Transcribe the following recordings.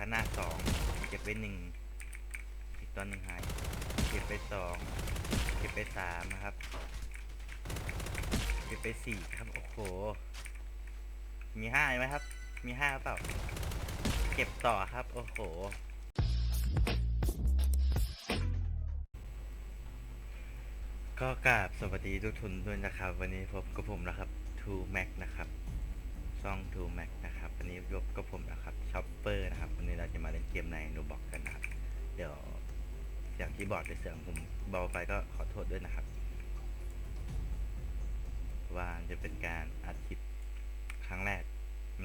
ข้างหน้าสองเก็บไปหนึ่งอีกตัวหนึ่งหาย เก็บไปสองเก็บไปสามนะครับ เก็บไปสี่ครับ โอ้โห มีห้าไหมครับ มีห้าเปล่า เก็บต่อครับ โอ้โห ก็กราบสวัสดีทุกทุนด้วยนะครับ วันนี้พบกับผมนะครับ Two Mac นะครับ ช่อง Two Mac นะครับวันนี้ยบกับผมนะครับชอปเปอร์นะครับวันนี้เราจะมาเล่นเกมในนูบอกกันนะครับเดี๋ยวเสียงที่บอร์ดหรือเสียงผมเบาไปก็ขอโทษด้วยนะครับ ว่าจะเป็นการอัดคลิปครั้งแรก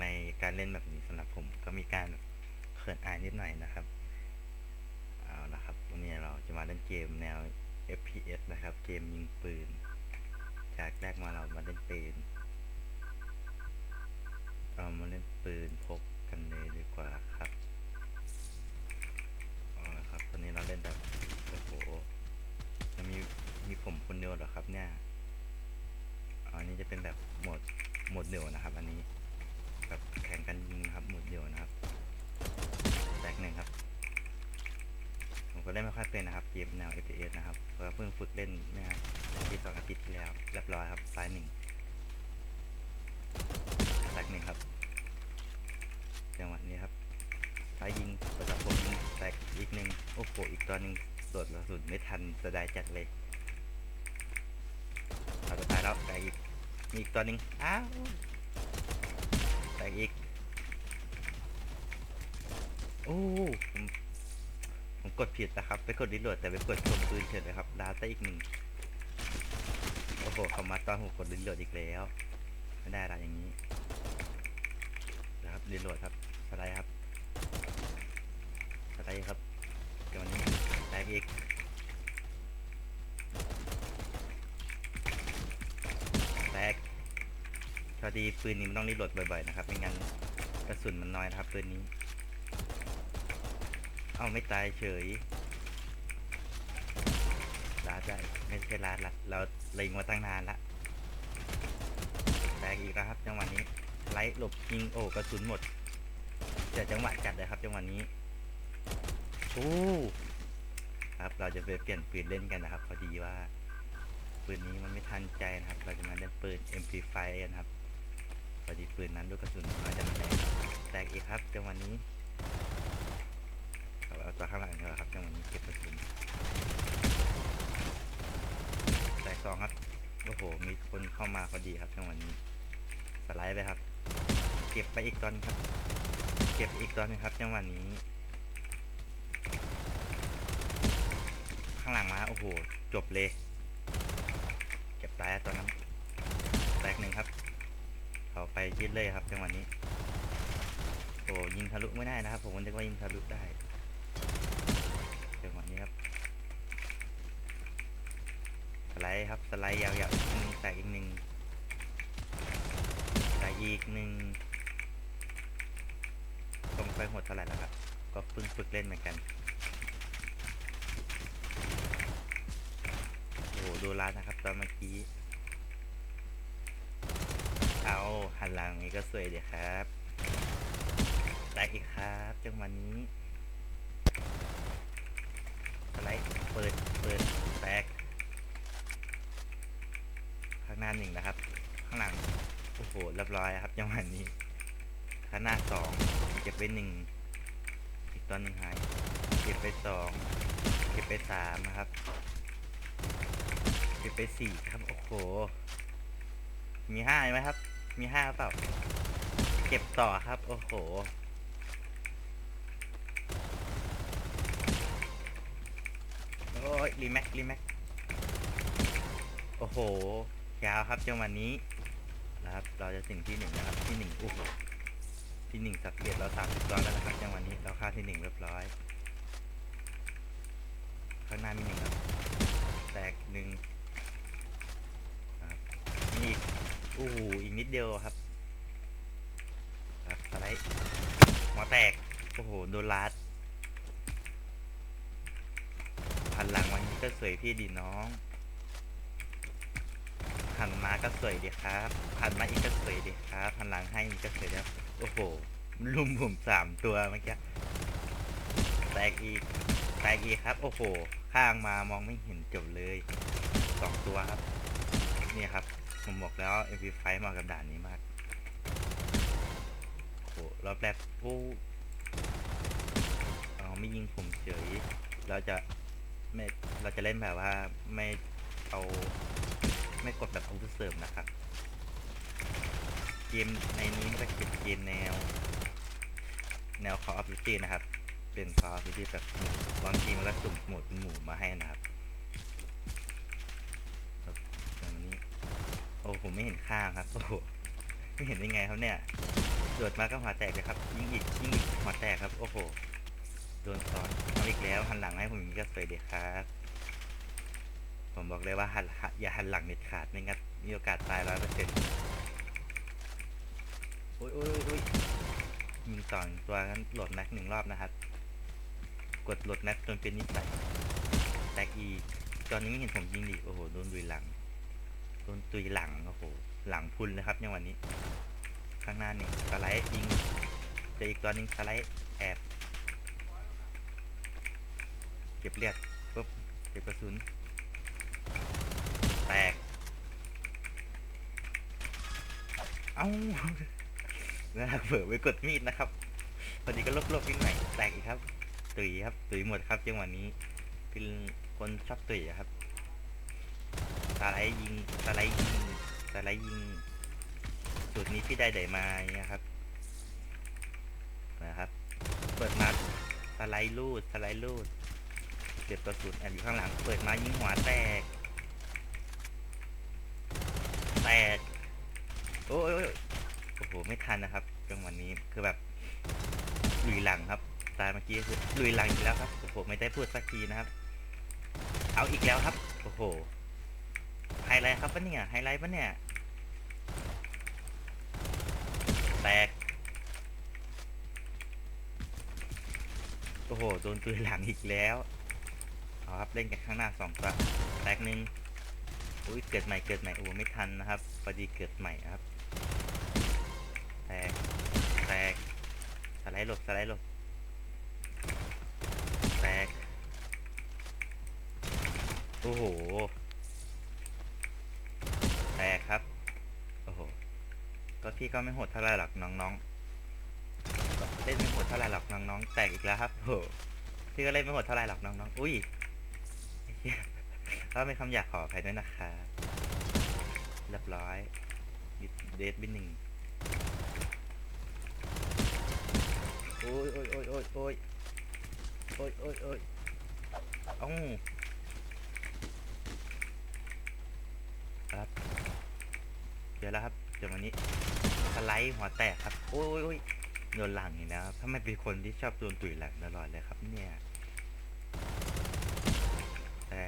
ในการเล่นแบบนี้สำหรับผมก็มีการเขินอายนิดหน่อยนะครับเอาละครับวันนี้เราจะมาเล่นเกมแนว FPS นะครับ เกมยิงปืน จากแรกมาเรามาเล่นเปืน เรามาเล่นปืนพกกันเลยดีกว่าครับเอาละครับ ตอนนี้เราเล่นแบบโอ้โหจะมีมีผมคนเดียวเหรอครับเนี่ยอันนี้จะเป็นแบบโหมดโหมดเดียวนะครับ อันนี้แบบแข่งกันยิงนะครับโหมดเดียวนะครับแรกหนึ่งครับผมก็เล่นไม่ค่อยเป็นนะครับเกมแนว FPS นะครับเพิ่งฝึกเล่นเมื่ออาทิตย์สองอาทิตย์ที่แล้วเรียบร้อยครับซ้ายหนึ่งแตกหนึ่งครับจังหวะนี้ครับซ้ายยิงประจับผมยิงแตกอีกหนึ่งโอ้โหอีกตัวหนึ่งโดดกระสุนไม่ทันสดายจัดเลยเอาจะตายแล้วแตกอีกมีอีกตัวหนึ่งอ้าวแตกอีกโอ้ผมผมกดผิดนะครับ ไปกดรีโหลดแต่ไปกดชมปืนเฉยเลยครับดาวซะอีกหนึ่งโอ้โหเขามาตอนผมกดรีโหลดอีกแล้ว ไม่ได้ละอย่างนี้นะครับรีโหลดครับสไลด์ครับ ครับเดี๋ยวนี้แตกอีกแตกพอดีปืนนี้มันต้องรีโหลดบ่อยๆนะครับไม่งั้นกระสุนมันน้อยนะครับปืนนี้ เอ้าไม่ตายเฉยลาดได้ไม่ใช่ลาดละเราเล็งมาตั้งนานละแตกอีกแล้วครับจังหวะนี้ไล่หลบยิงโอ้กระสุนหมดเดี๋ยจังหวะจัดเลยครับจังหวะนี้ โอ้ครับเราจะไปเปลี่ยนปืนเล่นกันนะครับ พอดีว่าปืนนี้มันไม่ทันใจนะครับ เราจะมาเล่นปืน MP5 กันครับพอดีปืนนั้นลูกกระสุนน้อยจังเลยแตกอีกครับจังวะนี้ครับเอาตัวข้างหลังนี่แหละครับจังวะนี้เก็บกระสุนแตกสองครับโอ้โหมีคนเข้ามาพอดีครับจังวะนี้สไลด์ไปครับ เก็บไปอีกตอนครับ เก็บอีกตอนนึงครับจังหวะนี้างหลังมา โอ้โห จบเลย เก็บตายตอนนั้นแตกหนึ่งครับ เขาไปยึดเลยครับจังหวะนี้ โอ้ยิงทะลุไม่ได้นะครับ ผมนึกว่ายิงทะลุได้จังหวะนี้ครับ สไลด์ครับ สไลด์ยาวๆอีกหนึ่งแตกอีกหนึ่งแตกอีกหนึ่งตรงไปหดเท่าไหร่แล้วครับ ก็เพิ่งฝึกเล่นเหมือนกัน โอ้โห ดูร้านนะครับ ตอนเมื่อกี้ เอาหันหลังนี้ก็สวยเดียครับแตกอีกครับจังหวะนี้สไลด์เปิด เปิดแตกข้างหน้าหนึ่งนะครับ ข้างหลัง โอ้โหเรียบร้อยครับจังหวะนี้ข้างหน้าสองเก็บไปหนึ่งอีกตัวหนึ่งหาย เก็บไปสองเก็บไปสามนะครับ เก็บไปสี่ครับ โอ้โห มีห้าไหมครับ มีห้าเปล่า เก็บต่อครับ โอ้โห โอ้ยรีแม็กรีแม็ก โอ้โห ยาวครับจังหวะนี้นะครับ เราจะถึงที่หนึ่งนะครับ ที่หนึ่งโอ้โหที่หนึ่งสักเดียดเราสามสิบตอนแล้วนะครับจังหวะนี้เราฆ่าที่หนึ่งเรียบร้อยข้างหน้ามีหนึ่งครับ แตกหนึ่งครับมีอีก โอ้โหอีกนิดเดียวครับครับสไลด์หัวแตก โอ้โห โดนลัดหันหลังวันนี้ก็สวยพี่ดีน้อง หันมาก็สวยดีครับหันมาอีกก็สวยดีครับหันหลังให้อีกก็สวยแล้ว โอ้โห ลุมผมสามตัวเมื่อกี้ แตกอีก แตกอีกครับ โอ้โห ข้างมามองไม่เห็นจบเลย สองตัวครับ นี่ครับ ผมบอกแล้ว MP5 มากับด่านนี้มากโหรอบแรกโอ้เอาไม่ยิงผมเฉย เราจะไม่เราจะเล่นแบบว่าไม่เอาไม่กดแบบอาวุธเสริมนะครับ เกมในนี้มันจะเป็นเกมแนว แนว Call of Duty นะครับ เป็น Call of Duty แบบบางทีมันก็สุ่มหมวดเป็นหมู่มาให้นะครับแบบนี้ โอ้ผมไม่เห็นข้างครับ โอ้ไม่เห็นได้ไงครับเนี่ยโดดมาก็หัวแตกเลยครับ ยิงอีกยิงอีกหัวแตกครับ โอ้โห โดนซ้อนเอาอีกแล้วหันหลังให้ผมก็สวยดีครับ ผมบอกเลยว่าหันอย่าหันหลังเด็ดขาดไม่งั้นมีโอกาสตายร้อยเปอร์เซ็นต์โอ้ยโอ้ยโอ้ยยิงสองตัวนั้นโหลดแม็กหนึ่งรอบนะครับ กดโหลดแม็กจนเป็นนิสัยแตกอีกตอนนี้ไม่เห็นผมยิงดิโอ้โหโดนดุยหลัง โดนตุยหลังโอ้โหหลังพุนเลยครับในวันนี้ ข้างหน้านี่สไลด์ยิงเจออีกตัวนึงสไลด์แอบเก็บเลือดปุ๊บเก็บกระสุน แตก เอ้านะครับเผื่อไปกดมีดนะครับพอดีก็ลบๆนิดหน่อยแตกอีกครับ ตุยครับ ตุยหมดครับจังหวะนี้เป็นคนชอบตุยครับ สไลด์ยิงสไลด์ยิงสไลด์ยิงสูตรนี้พี่ได้ไดมาเนี่ยครับนะครับ เปิดมาสไลด์ลูดสไลด์ลูดเก็บกระสุนแอบอยู่ข้างหลัง เปิดมายิงหัวแตกแตกโอ้ยโอ้ยโอ้โหไม่ทันนะครับจังหวะนี้คือแบบลุยหลังครับตายเมื่อกี้คือลุยหลังอีกแล้วครับโอ้โหไม่ได้พูดสักทีนะครับ เอาอีกแล้วครับ โอ้โห ไฮไลท์ครับปะเนี่ย ไฮไลท์ปะเนี่ย แตก โอ้โห โดนตุยหลังอีกแล้ว เอาครับ เล่นกันข้างหน้าสองตัวแตกหนึ่งอุ้ย เกิดใหม่ เกิดใหม่ โอ้ไม่ทันนะครับพอดีเกิดใหม่ครับ แตก แตก สไลด์หลบ สไลด์หลบ แตก โอ้โหแตกครับโอ้โห ก็พี่ก็ไม่โหดเท่าไรหรอกน้องๆเล่นไม่โหดเท่าไรหรอกน้องๆแตกอีกแล้วครับโอ้โหพี่ก็เล่นไม่โหดเท่าไรหรอกน้องๆอุ้ยก็เป็นคำอยากขออภัยด้วยนะคะเรียบร้อยยึดเดทบินหนึ่งโอ้ยโอ้ยโอ้ยโอ้ยโอ้ยโอ้ยโอ้ยโอ้ยเอ้าครับเจอแล้วครับเจอวันนี้ ไลด์หัวแตกครับ โอ้ยโอ้ยโดนหลังอีกแล้วครับถ้าไม่เป็นคนที่ชอบโดนตุ๋ยหลังตลอดเลยครับเนี่ยแต่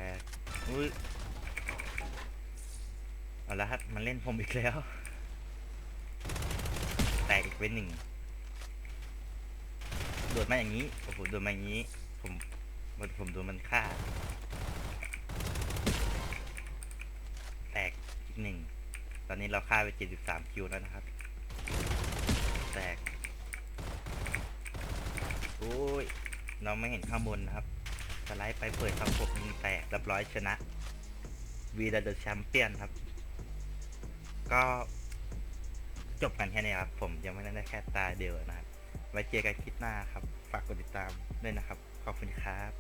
อุ้ยเอาละครับมันเล่นผมอีกแล้ว แตกอีกเป็นหนึ่งโดดมาอย่างนี้โอ้โหโดดมาอย่างนี้ ผมผมผมโดนมันฆ่า แตกอีกหนึ่งตอนนี้เราฆ่าไปเจ็ดสิบสามคิวแล้วนะครับ แตกโอ้ยเราไม่เห็นข้างบนนะครับสไลด์ไปเปิดครับผมยิงแตกเรียบร้อยชนะวีดเดอะแชมเปี้ยนครับ ก็จบกันแค่นี้ครับ ผมยังไม่ได้แค่ตาเดียวนะครับ ไว้เจอกันคลิปหน้าครับ ฝากกดติดตามด้วยนะครับ ขอบคุณครับ